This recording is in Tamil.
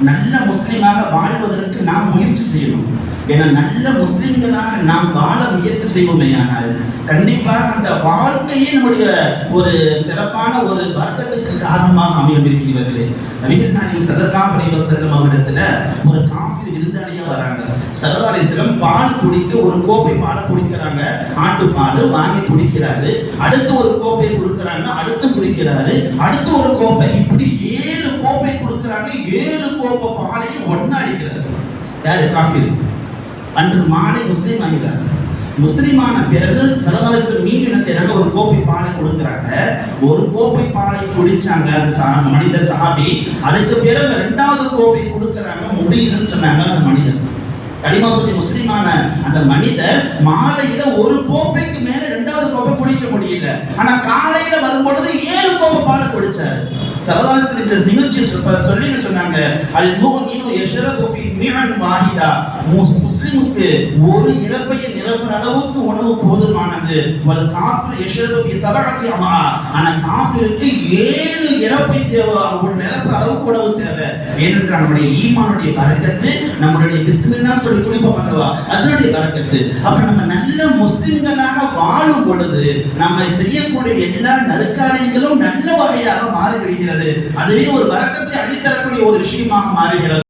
நல்ல முஸ்லீமாக வாழ்வதற்கு நாம் முயற்சி செய்யணும். ஏன்னா நல்ல முஸ்லிம்களாக நாம் வாழ முயற்சி செய்வோமே ஆனால் கண்டிப்பாக அந்த வாழ்க்கையே நம்முடைய ஒரு சிறப்பான ஒரு வர்க்கத்துக்கு காரணமாக அமையும் இருக்கிறீர்களே நபிகள் நாயகம் சதர்கா அலைஹி செல்லும் அவரிடத்துல ஒரு காஃபி விருந்தாளியா வராங்க. சல்லல்லாஹு பால் குடிக்க ஒரு கோப்பை பாலை குடிக்கிறாங்க. ஆட்டு பால் வாங்கி குடிக்கிறாரு. அடுத்து ஒரு கோப்பை கொடுக்கறாங்க அடுத்து குடிக்கிறாரு. அடுத்து ஒரு கோப்பை. இப்படி ஏழு கோப்பை கொடுக்குறாங்க ஏழு கோப்ப பாலையும் ஒன்னா அடிக்கிறாரு யாரு? காஃபி அன்று மாலை முஸ்லீம் ஆகிறார். முஸ்லீமான பிறகு சலதலசு மீன் என்ன செய்யறாங்க ஒரு கோப்பை பாலை கொடுக்குறாங்க. ஒரு கோப்பை பாலை குடிச்சாங்க. அந்த சா- மனிதர் சாபி அதுக்கு பிறகு ரெண்டாவது கோப்பை கொடுக்குறாங்க. முடியலன்னு சொன்னாங்க. அந்த மனிதர். கலிமா சொல்லி முஸ்லீமான அந்த மனிதர் மாலையில ஒரு கோப்பைக்கு மேல ரெண்டாவது கோப்பை குடிக்க முடியல. ஆனா காலையில வரும்பொழுது ஏழு கோப்பை பாலை குடிச்சாரு. சரதாசன் இந்த நிகழ்ச்சி சொல்லி சொன்னாங்க. அல் முஃமினு யஷ்ரபு ஃபி வாஹிதா. முஸ்லிமுக்கு ஒரு இறப்பையை நிரப்புற அளவுக்கு உணவு போதுமானது. ஒரு காஃபிர் யஷ்ரபு ஃபி அமா ஆனா காஃபிருக்கு ஏழு இறப்பு தேவை ஒரு நிரப்புற அளவுக்கு உணவு தேவை. ஏனென்றால் நம்முடைய ஈமானுடைய பரக்கத்து நம்மளுடைய பிஸ்மில்லா சொல்லி குடிப்போம் அல்லவா அதனுடைய பரக்கத்து அப்ப நம்ம நல்ல முஸ்லிம்களாக வாழும் பொழுது நம்ம செய்யக்கூடிய எல்லா நற்காரியங்களும் நல்ல வகையாக மாறிவிடுகிறது அதுவே ஒரு வரக்கத்தை அள்ளித்தரக்கூடிய ஒரு விஷயமாக மாறுகிறது.